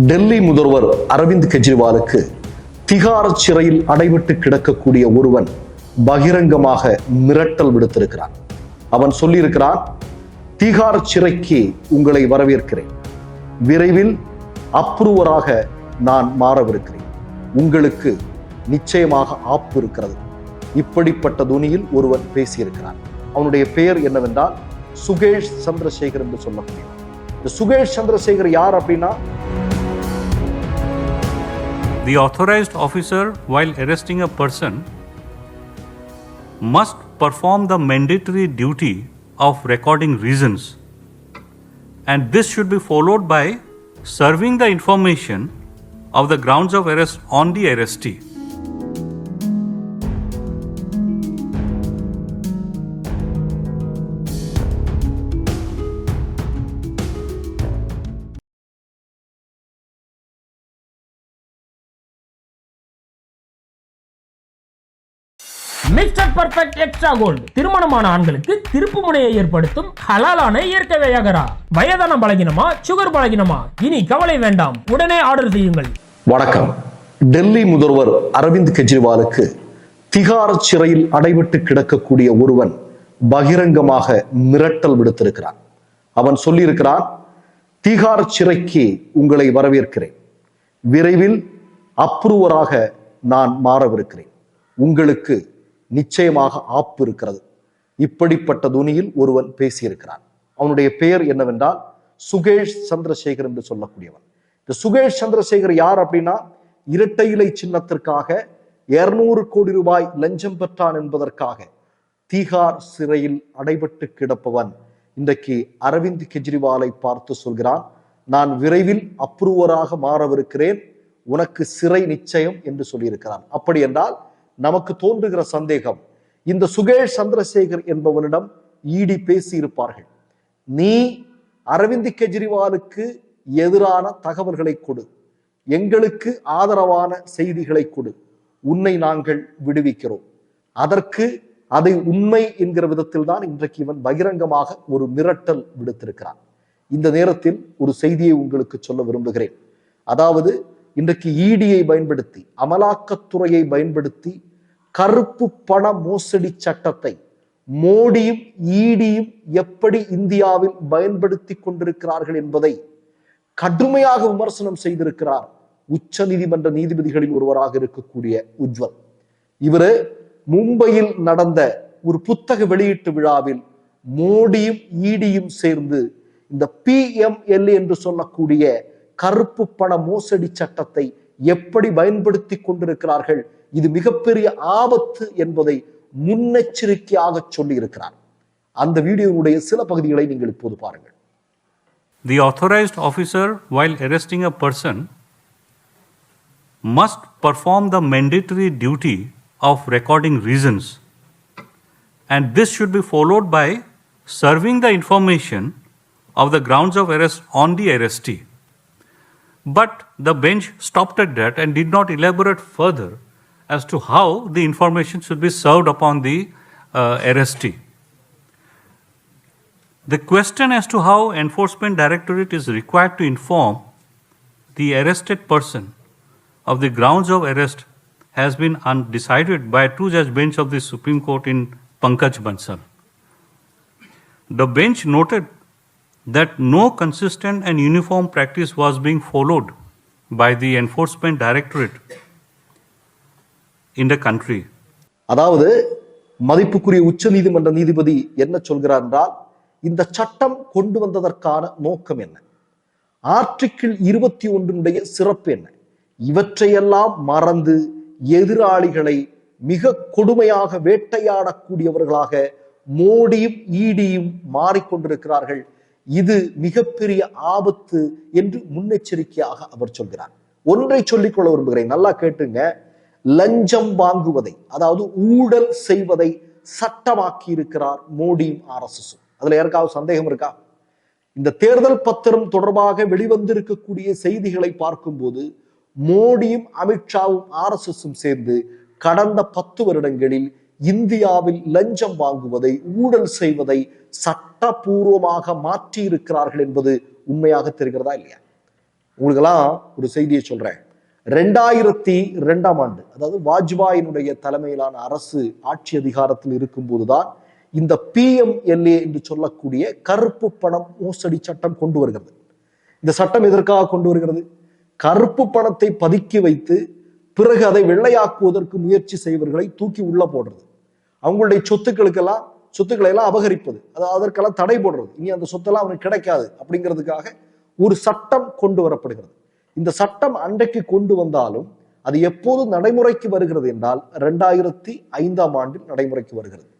டெல்லி முதல்வர் அரவிந்த் கெஜ்ரிவாலுக்கு திகார் சிறையில் அடைபட்டு கிடக்கக்கூடிய ஒருவன் பகிரங்கமாக மிரட்டல் விடுத்திருக்கிறான். அவன் சொல்லியிருக்கிறான் திகார் சிறைக்கு உங்களை வரவேற்கிறேன். விரைவில் அப்ரூவராக நான் மாறவிருக்கிறேன். உங்களுக்கு நிச்சயமாக ஆப்பு இருக்கிறது. இப்படிப்பட்ட துணியில் ஒருவன் பேசியிருக்கிறான். அவனுடைய பெயர் என்னவென்றால் சுகேஷ் சந்திரசேகர் என்று சொல்லக்கூடிய. இந்த சுகேஷ் சந்திரசேகர் யார் அப்படின்னா The authorized officer, while arresting a person, must perform the mandatory duty of recording reasons. And this should be followed by serving the information of the grounds of arrest on the arrestee. Mister perfect extra gold திருமணமான ஆண்களுக்கு திருப்பு முனையை ஏற்படுத்தும் ஹலாலான இயற்கை வியாகரா. வயதான பலகினமா sugar பலகினமா? இனி கவலை வேண்டாம். உடனே ஆர்டர் செய்யுங்கள். வணக்கம். டெல்லி முதல்வர் அரவிந்த் கெஜ்ரிவாலுக்கு திகார் சிறையில் அடைபட்டு கிடக்கக்கூடிய ஒருவன் பகிரங்கமாக மிரட்டல் விடுத்திருக்கிறான். அவன் சொல்லியிருக்கிறான் திகார் சிறைக்கு உங்களை வரவேற்கிறேன். விரைவில் அப்ரூவராக நான் மாறவிருக்கிறேன். உங்களுக்கு நிச்சயமாக ஆப்பு இருக்கிறது. இப்படிப்பட்ட துணியில் ஒருவன் பேசியிருக்கிறான். அவனுடைய பெயர் என்னவென்றால் சுகேஷ் சந்திரசேகர் என்று சொல்லக்கூடியவன். இந்த சுகேஷ் சந்திரசேகர் யார் அப்படின்னா இரட்டை இலை சின்னத்திற்காக இருநூறு கோடி ரூபாய் லஞ்சம் பெற்றான் என்பதற்காக தீகார் சிறையில் அடைபட்டு கிடப்பவன் இன்றைக்கு அரவிந்த் கெஜ்ரிவாலை பார்த்து சொல்கிறான் நான் விரைவில் அப்ரூவராக மாறவிருக்கிறேன் உனக்கு சிறை நிச்சயம் என்று சொல்லியிருக்கிறான். அப்படி என்றால் நமக்கு தோன்றுகிற சந்தேகம். இந்த சுகேஷ் சந்திரசேகர் என்பவனிடம் ஈடி பேசி இருப்பார்கள் நீ அரவிந்த் கெஜ்ரிவாலுக்கு எதிரான தகவல்களை கொடு. எங்களுக்கு ஆதரவான செய்திகளை கொடு. உன்னை நாங்கள் விடுவிக்கிறோம். அதற்கு அதை உண்மை என்கிற விதத்தில் தான் இன்றைக்கு இவன் பகிரங்கமாக ஒரு மிரட்டல் விடுத்திருக்கிறான். இந்த நேரத்தில் ஒரு செய்தியை உங்களுக்கு சொல்ல விரும்புகிறேன். அதாவது இன்றைக்கு ஈடியை பயன்படுத்தி அமலாக்கத்துறையை பயன்படுத்தி கருப்பு பண மோசடி சட்டத்தை மோடியும் ஈடியும் எப்படி இந்தியாவில் பயன்படுத்தி கொண்டிருக்கிறார்கள் என்பதை கடுமையாக விமர்சனம் செய்திருக்கிறார் உச்ச நீதிமன்ற நீதிபதிகளில் ஒருவராக இருக்கக்கூடிய உஜ்வல். இவரு மும்பையில் நடந்த ஒரு புத்தக வெளியீட்டு விழாவில் மோடியும் ஈடியும் சேர்ந்து இந்த பிஎம்எல் என்று சொல்லக்கூடிய கருப்பு பண மோசடி சட்டத்தை எப்படி பயன்படுத்தி கொண்டிருக்கிறார்கள் இது மிகப்பெரிய ஆபத்து என்பதை முன்னெச்சரிக்கையாக சொல்லி இருக்கிறார் அந்த வீடியோவுடைய சில பகுதிகளை நீங்கள் இப்போது பாருங்கள் The authorized officer, while arresting a person, must perform the mandatory duty of recording reasons. And this should be followed by serving the information of the grounds of arrest on the arrestee. But the bench stopped at that and did not elaborate further as to how the information should be served upon the uh, arrestee. The question as to how enforcement directorate is required to inform the arrested person of the grounds of arrest has been undecided by a two-judge bench of the Supreme Court in Pankaj Bansal. The bench noted that no consistent and uniform practice was being followed by the enforcement directorate in the country. அதாவது மதிப்புக்குரிய உச்ச நீதிமன்ற நீதிபதி என்ன சொல்கிறார் என்றால் இந்த சட்டம் கொண்டு வந்ததற்கான நோக்கம் என்ன ஆர்டிக்கிள் இருபத்தி ஒன்றினுடைய சிறப்பு என்ன இவற்றையெல்லாம் மறந்து எதிராளிகளை மிக கொடுமையாக வேட்டையாடக்கூடியவர்களாக மோடியும் ஈடியும் மாறிக்கொண்டிருக்கிறார்கள் இது மிகப்பெரிய ஆபத்து என்று முன்னெச்சரிக்கையாக அவர் சொல்கிறார். ஒன்றை சொல்லிக்கொள்ள விரும்புகிறேன். நல்லா கேட்டுங்க. லஞ்சம் வாங்குவதை அதாவது ஊழல் செய்வதை சட்டமாக்கி இருக்கிறார் மோடியும் ஆர்எஸ்எஸும். அதுல யாருக்காவது சந்தேகம் இருக்கா? இந்த தேர்தல் பத்திரம் தொடர்பாக வெளிவந்திருக்கக்கூடிய செய்திகளை பார்க்கும்போது மோடியும் அமித்ஷாவும் ஆர்எஸ்எஸும் சேர்ந்து கடந்த பத்து வருடங்களில் இந்தியாவில் லஞ்சம் வாங்குவதை ஊழல் செய்வதை சட்டபூர்வமாக மாற்றி இருக்கிறார்கள் என்பது உண்மையாக தெரிகிறதா இல்லையா? உங்களுக்கெல்லாம் ஒரு செய்தியை சொல்றேன். ரெண்டாயிரத்தி ரெண்டாம் ஆண்டு அதாவது வாஜ்பாயினுடைய தலைமையிலான அரசு ஆட்சி அதிகாரத்தில் இருக்கும்போதுதான் இந்த பிஎம்எல்ஏ என்று சொல்லக்கூடிய கருப்பு பணம் மோசடி சட்டம் கொண்டு வருகிறது. இந்த சட்டம் எதற்காக கொண்டு வருகிறது? கருப்பு பணத்தை பதுக்கி வைத்து பிறகு அதை வெள்ளையாக்குவதற்கு முயற்சி செய்வர்களை தூக்கி உள்ள போடுறது. அவங்களுடைய சொத்துக்களுக்கெல்லாம் சொத்துக்களை எல்லாம் அபகரிப்பது. அது அதற்கெல்லாம் தடை போடுறது. இனி அந்த சொத்தெல்லாம் அவனுக்கு கிடைக்காது அப்படிங்கிறதுக்காக ஒரு சட்டம் கொண்டு வரப்படுகிறது. இந்த சட்டம் அன்றைக்கு கொண்டு வந்தாலும் அது எப்போது நடைமுறைக்கு வருகிறது என்றால் ரெண்டாயிரத்தி ஐந்தாம் ஆண்டில் நடைமுறைக்கு வருகிறது.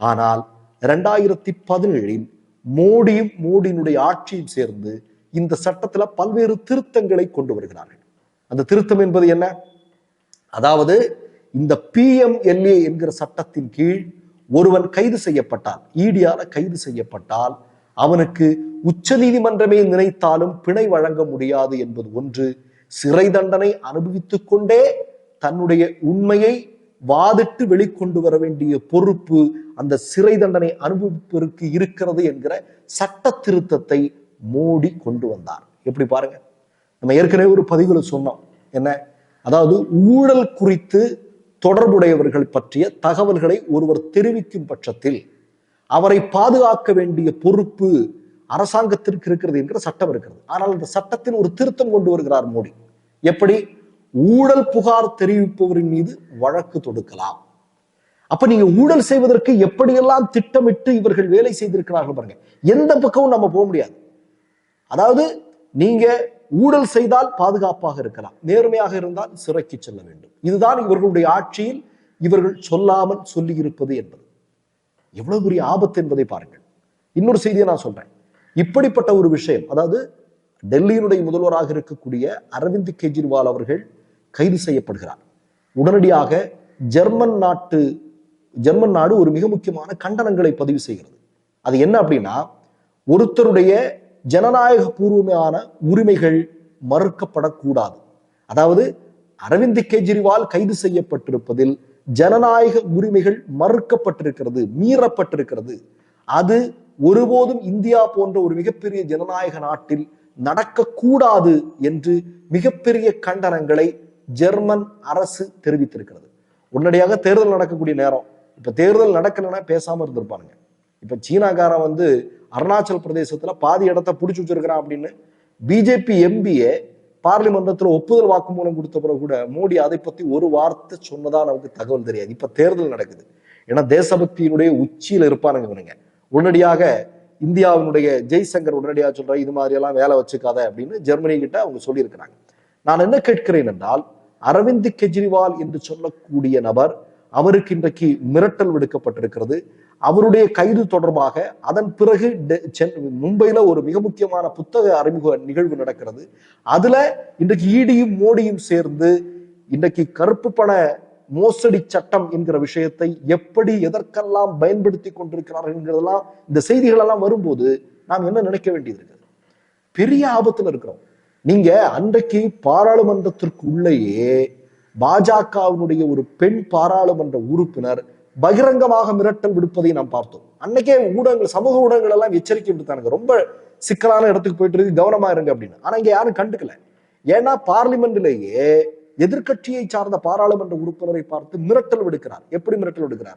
ஆனால் ரெண்டாயிரத்தி பதினேழில் மோடியும் மோடியினுடைய ஆட்சியும் சேர்ந்து இந்த சட்டத்துல பல்வேறு திருத்தங்களை கொண்டு வருகிறார்கள். அந்த திருத்தம் என்பது என்ன? அதாவது இந்த பிஎம்எல்ஏ என்கிற சட்டத்தின் கீழ் ஒருவன் கைது செய்யப்பட்டால் ஈடியால கைது செய்யப்பட்டால் அவனுக்கு உச்சநீதிமன்றமே நினைத்தாலும் பிணை வழங்க முடியாது என்பது ஒன்று. சிறை தண்டனை அனுபவித்துக் கொண்டே தன்னுடைய உண்மையை வாதிட்டு வெளிக்கொண்டு வர வேண்டிய பொறுப்பு அந்த சிறை தண்டனை அனுபவிப்பதற்கு இருக்கிறது என்கிற சட்ட திருத்தத்தை மோடி கொண்டு வந்தார். எப்படி பாருங்க? நம்ம ஏற்கனவே ஒரு பதிவுல சொன்னோம். என்ன? அதாவது ஊழல் குறித்து தொடர்புடையவர்கள் பற்றிய தகவல்களை ஒருவர் தெரிவிக்கும் பட்சத்தில் அவரை பாதுகாக்க வேண்டிய பொறுப்பு அரசாங்கத்திற்கு இருக்கிறது என்கிற சட்டம் இருக்கிறது. ஆனால் அந்த சட்டத்தில் ஒரு திருத்தம் கொண்டு வருகிறார் மோடி. எப்படி? ஊழல் புகார் தெரிவிப்பவரின் மீது வழக்கு தொடுக்கலாம். அப்ப நீங்க ஊழல் செய்வதற்கு எப்படியெல்லாம் திட்டமிட்டு இவர்கள் வேலை செய்திருக்கிறார்கள் பாருங்க. எந்த பக்கமும் நம்ம போக முடியாது. அதாவது நீங்க ஊழல் செய்தால் பாதுகாப்பாக இருக்கலாம். நேர்மையாக இருந்தால் சிறைக்கு செல்ல வேண்டும். இதுதான் இவர்களுடைய ஆட்சியில் இவர்கள் சொல்லாமல் சொல்லி இருப்பது என்பது. எவ்வளவு பெரிய ஆபத்து என்பதை பாருங்கள். இன்னொரு செய்தியை நான் சொல்றேன். இப்படிப்பட்ட ஒரு விஷயம் அதாவது டெல்லியினுடைய முதல்வராக இருக்கக்கூடிய அரவிந்த் கெஜ்ரிவால் அவர்கள் கைது செய்யப்படுகிறார். உடனடியாக ஜெர்மன் நாட்டு ஜெர்மன் நாடு ஒரு மிக முக்கியமான கண்டனங்களை பதிவு செய்கிறது. அது என்ன அப்படின்னா ஒருத்தருடைய ஜனநாயக பூர்வமான உரிமைகள் மறுக்கப்படக்கூடாது. அதாவது அரவிந்த் கெஜ்ரிவால் கைது செய்யப்பட்டிருப்பதில் ஜனநாயக உரிமைகள் மறுக்கப்பட்டிருக்கிறது மீறப்பட்டிருக்கிறது. அது ஒருபோதும் இந்தியா போன்ற ஒரு மிகப்பெரிய ஜனநாயக நாட்டில் நடக்கக்கூடாது என்று மிகப்பெரிய கண்டனங்களை ஜெர்மன் அரசு தெரிவித்திருக்கிறது. உடனடியாக தேர்தல் நடக்கக்கூடிய நேரம். இப்ப தேர்தல் நடக்கலைன்னா பேசாம இருந்திருப்பாங்க இப்ப சீனாக்காரன் வந்து அருணாச்சல் பிரதேசத்துல பாதி இடத்த பிடிச்சி வச்சிருக்கிறான் அப்படின்னு பிஜேபி எம்பிஏ பார்லிமெண்டத்துல ஒப்புதல் வாக்குமூலம் கொடுத்த பிறகு கூட மோடி அதை பத்தி ஒரு வார்த்தை சொன்னதா நமக்கு தகவல் தெரியாது. இப்ப தேர்தல் நடக்குது. ஏன்னா தேசபக்தியினுடைய உச்சியில இருப்பானுங்க இவனுங்க. உடனடியாக இந்தியாவினுடைய ஜெய்சங்கர் உடனடியாக சொல்ற இது மாதிரி எல்லாம் வேலை வச்சுக்காத அப்படின்னு ஜெர்மனி கிட்ட அவங்க சொல்லியிருக்கிறாங்க. நான் என்ன கேட்கிறேன் என்றால் அரவிந்த் கெஜ்ரிவால் என்று சொல்லக்கூடிய நபர் அவருக்கு இன்றைக்கு மிரட்டல் விடுக்கப்பட்டிருக்கிறது. அவருடைய கைது தொடர்பாக அதன் பிறகு டெ- சென்- மும்பையில ஒரு மிக முக்கியமான புத்தக அறிமுக நிகழ்வு நடக்கிறது. அதுல இன்றைக்கு ஈடியும் மோடியும் சேர்ந்து இன்றைக்கு கருப்பு பண மோசடி சட்டம் என்கிற விஷயத்தை எப்படி எதற்கெல்லாம் பயன்படுத்தி கொண்டிருக்கிறார்கள் என்கிறதெல்லாம் இந்த செய்திகள் எல்லாம் வரும்போது நாம் என்ன நினைக்க வேண்டியது இருக்குது? பெரிய ஆபத்துல இருக்கிறோம். நீங்க அன்றைக்கு பாராளுமன்றத்திற்கு உள்ளேயே பாஜகவினுடைய ஒரு பெண் பாராளுமன்ற உறுப்பினர் பகிரங்கமாக மிரட்டல் விடுப்பதை நாம் பார்த்தோம். அன்னைக்கே ஊடகங்கள் சமூக ஊடகங்கள் எல்லாம் எச்சரிக்கை விடுத்தானுங்க. ரொம்ப சிக்கலான இடத்துக்கு போயிட்டு இருக்கு கவனமா இருங்க அப்படின்னு. ஆனா இங்க யாரும் கண்டுக்கல. ஏன்னா பார்லிமெண்ட்லேயே எதிர்க்கட்சியை சார்ந்த பாராளுமன்ற உறுப்பினரை பார்த்து மிரட்டல் விடுக்கிறார். எப்படி மிரட்டல் விடுக்கிறார்?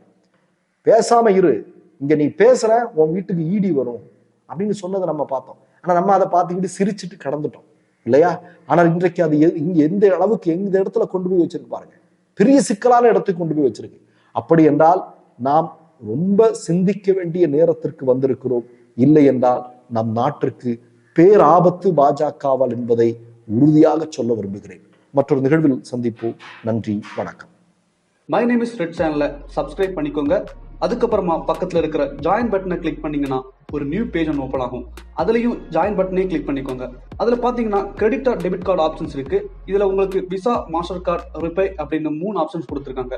பேசாம இரு. இங்க நீ பேசுற உன் வீட்டுக்கு ஈடி வரும் அப்படின்னு சொன்னதை நம்ம பார்த்தோம். ஆனா நம்ம அதை பார்த்துக்கிட்டு சிரிச்சிட்டு கடந்துட்டோம். இல்லையா? ஆனால் இன்றைக்கு அது எ- இங்க எந்த அளவுக்கு எந்த இடத்துல கொண்டு போய் வச்சிருக்கு பாருங்க. பெரிய சிக்கலான இடத்துக்கு கொண்டு போய் வச்சிருக்கு. அப்படி என்றால் நாம் ரொம்ப சிந்திக்க வேண்டிய நேரத்திற்கு வந்திருக்கிறோம். இல்லை என்றால் நம் நாட்டிற்கு பேராபத்து பாஜகவால் என்பதை உறுதியாக சொல்ல விரும்புகிறேன். மற்றொரு நிகழ்வில் சந்திப்போம். நன்றி வணக்கம். மை நேம் இஸ் ரெட் சேனலை சப்ஸ்கிரைப் பண்ணிக்கோங்க. அதுக்கப்புறமா பக்கத்தில் இருக்கிற ஜாயின் பட்டனை கிளிக் பண்ணீங்கன்னா ஒரு நியூ பேஜ் ஒன்று ஓப்பன் ஆகும். அதுலேயும் ஜாயின் பட்டனே கிளிக் பண்ணிக்கோங்க. அதில் பார்த்தீங்கன்னா credit or debit card options இருக்கு. இதில் உங்களுக்கு விசா மாஸ்டர் கார்டு ரிப்பே அப்படின்னு மூணு ஆப்ஷன்ஸ் கொடுத்துருக்காங்க.